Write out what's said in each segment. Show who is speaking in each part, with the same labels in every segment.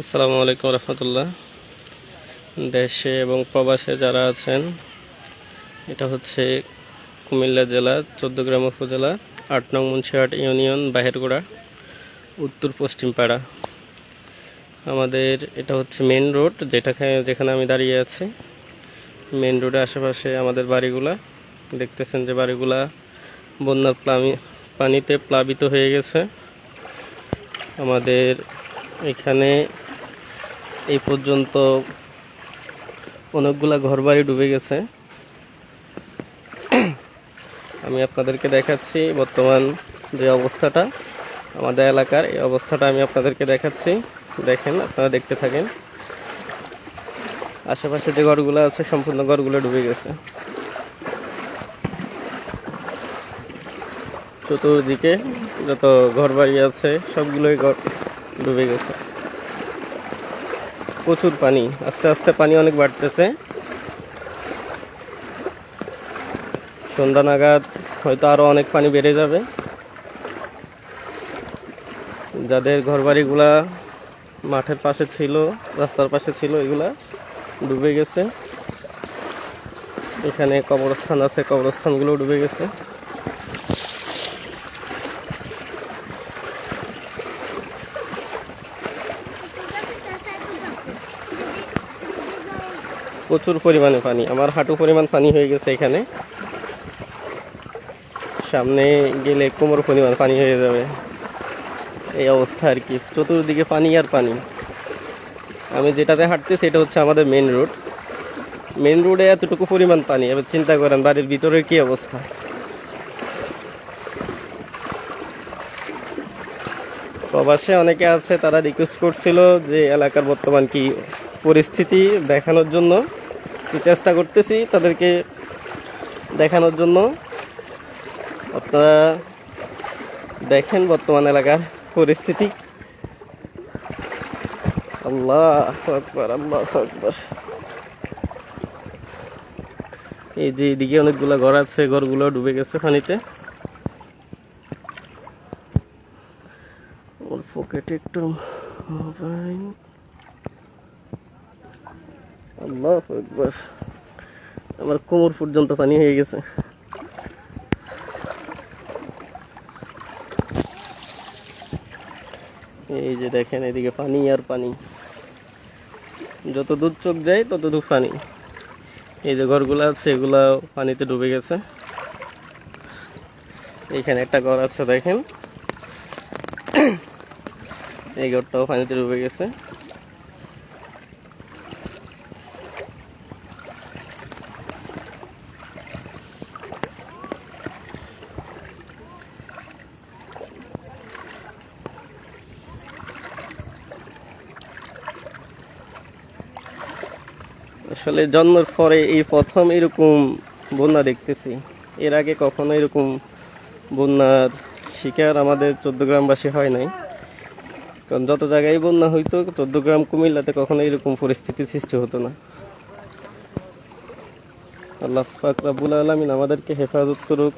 Speaker 1: আসসালামু আলাইকুম রহমতুল্লাহ। দেশে এবং প্রবাসে যারা আছেন, এটা হচ্ছে কুমিল্লা জেলা, চোদ্দগ্রাম উপজেলা, আট নং মুন্সিহাট ইউনিয়ন, বাহেরগোড়া, উত্তর পশ্চিম পাড়া। আমাদের এটা হচ্ছে মেন রোড, যেটাকে যেখানে আমি দাঁড়িয়ে আছি। মেন রোডে আশেপাশে আমাদের বাড়িগুলা। দেখতেছেন যে বাড়িগুলা বন্যার প্লামি পানিতে প্লাবিত হয়ে গেছে। আমাদের এখানে এই পর্যন্ত অনেকগুলা ঘরবাড়ি ডুবে গেছে। আমি আপনাদেরকে দেখাচ্ছি বর্তমান যে অবস্থাটা, আমাদের এলাকার এই অবস্থাটা আমি আপনাদেরকে দেখাচ্ছি। দেখেন, আপনারা দেখতে থাকেন। আশেপাশে যে ঘরগুলো আছে, সম্পূর্ণ ঘরগুলো ডুবে গেছে। চতুর্দিকে যত ঘরবাড়ি আছে, সবগুলোই ঘর ডুবে গেছে। প্রচুর পানি। আস্তে আস্তে পানি অনেক বাড়তেছে। সন্ধ্যা নাগাদ হয়তো আরও অনেক পানি বেড়ে যাবে। যাদের ঘরবাড়িগুলা মাঠের পাশে ছিল, রাস্তার পাশে ছিল, এগুলা ডুবে গেছে। এখানে কবরস্থান আছে কবরস্থানগুলো ডুবে গেছে। প্রচুর পরিমাণে পানি। আমার হাঁটু পরিমাণ পানি হয়ে গেছে এখানে। সামনে গেলে কোমর পরিমাণ পানি হয়ে যাবে। এই অবস্থা আর কি। চতুর্দিকে পানি আর পানি। আমি যেটাতে হাঁটতেছি এটা হচ্ছে আমাদের মেন রোড মেন রোডে এতটুকু পরিমাণ পানি। এবার চিন্তা করেন, বাড়ির ভিতরে কি অবস্থা? প্রবাসে অনেকে আছে, তারা রিকোয়েস্ট করছিল যে এলাকার বর্তমান কি পরিস্থিতি দেখানোর জন্য। একটু চেষ্টা করতেছি তাদেরকে দেখানোর জন্য। আপনারা দেখেন বর্তমান এলাকার পরিস্থিতি। আল্লাহ আকবর আল্লাহ আকবর। এই যে এদিকে অনেকগুলো ঘর আছে, ঘরগুলো ডুবে গেছে পানিতে। ওর পকেটে একটু মোবাইল আল্লাহ একবার আমার কোমর পর্যন্ত পানি হয়ে গেছে। এই যে দেখেন, এদিকে পানি আর পানি। যত দূর চোখ যায় তত দূর পানি। এই যে ঘরগুলো আছে, এগুলা পানিতে ডুবে গেছে। এখানে একটা ঘর আছে, দেখেন। এই ঘরটাও পানিতে ডুবে গেছে। আসলে জন্মের পরে এই প্রথম এরকম বন্যা দেখতেছি। এর আগে কখনো এরকম বন্যার শিকার আমাদের চোদ্দগ্রামবাসী হয় নাই। কারণ যত জায়গায় বন্যা হইতো চোদ্দগ্রাম কুমিল্লাতে কখনো এরকম পরিস্থিতির সৃষ্টি হতো না। আল্লাহ পাক রাব্বুল আলমিন আমাদেরকে হেফাজত করুক,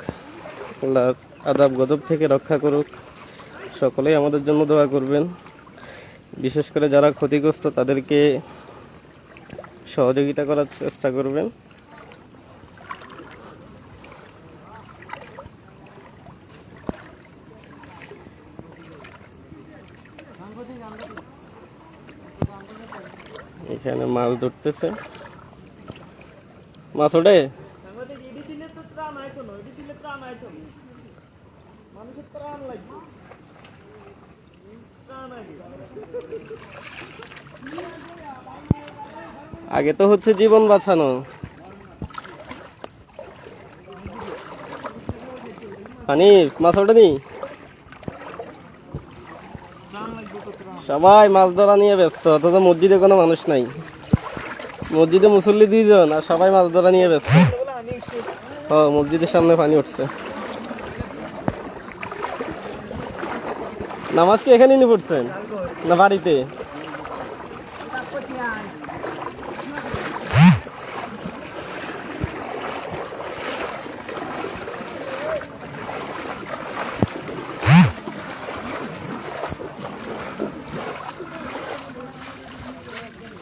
Speaker 1: আল্লাহ আদাব গজব থেকে রক্ষা করুক। সকলেই আমাদের জন্য দোয়া করবেন। বিশেষ করে যারা ক্ষতিগ্রস্ত, তাদেরকে সহযোগিতা করার চেষ্টা করবেন। এখানে মাছ ধরতেছে। মাছ ওঠে? আগে তো হচ্ছে জীবন বাঁচানো। পানি মাছ ওঠেনি? সবাই মাছ ধরা নিয়ে ব্যস্ত, অথচ মসজিদে কোনো মানুষ নাই। মসজিদে মুসল্লি দুইজন, আর সবাই মাছ ধরা নিয়ে ব্যস্ত। ও, মসজিদের সামনে পানি উঠছে। নামাজ কি এখানে নিয়ে পড়ছেন? না বাড়িতে?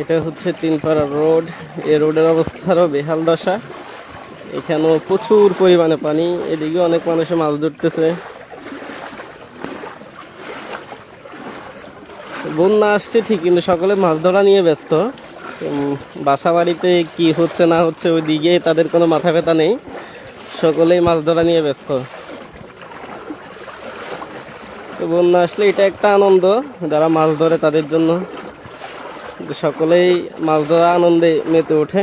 Speaker 1: এটা হচ্ছে তিনপাড়া রোড। এই রোডের অবস্থারও বেহাল দশা। এখানেও প্রচুর পরিমাণে পানি। এদিকে অনেক মানুষে মাছ ধরতেছে। বন্যা আসছে ঠিক, কিন্তু সকলে মাছ ধরা নিয়ে ব্যস্ত। বাসা বাড়িতে কী হচ্ছে না হচ্ছে ওই দিকে তাদের কোনো মাথা ব্যথা নেই। সকলেই মাছ ধরা নিয়ে ব্যস্ত। তো বন্যা আসলে এটা একটা আনন্দ, যারা মাছ ধরে তাদের জন্য। সকলেই মাছ ধরা আনন্দে মেতে ওঠে।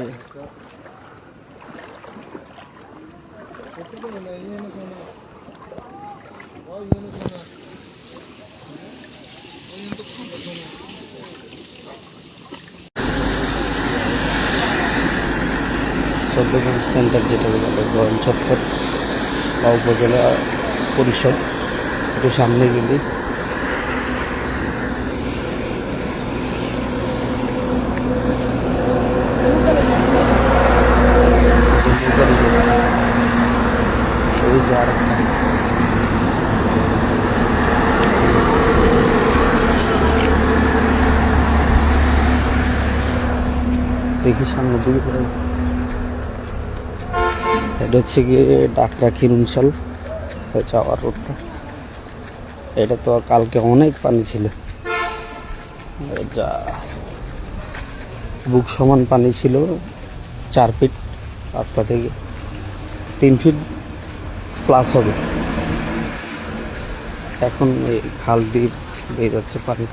Speaker 1: দেখাইতেছি চট্টগ্রাম সেন্টার যেটা বলে গরম চট্টর বা উপজেলা পরিষদ একটু সামনে গেলে ওই যে আর একটা। এটা হচ্ছে গিয়ে ডাকরা খিরুনশাল যাওয়ার রোডটা এটা তো কালকে অনেক পানি ছিল। যা, বুক সমান পানি ছিল চার ফিট রাস্তা থেকে। তিন ফিট প্লাস হবে। এখন এই খাল দিয়ে বেয়ে পানি।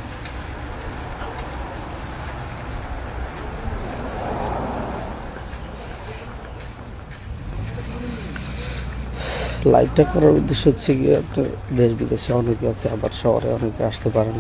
Speaker 1: লাইভটা করার উদ্দেশ্য হচ্ছে গিয়ে আপনার দেশ বিদেশে অনেকে আছে, আবার শহরে অনেকে আসতে পারেন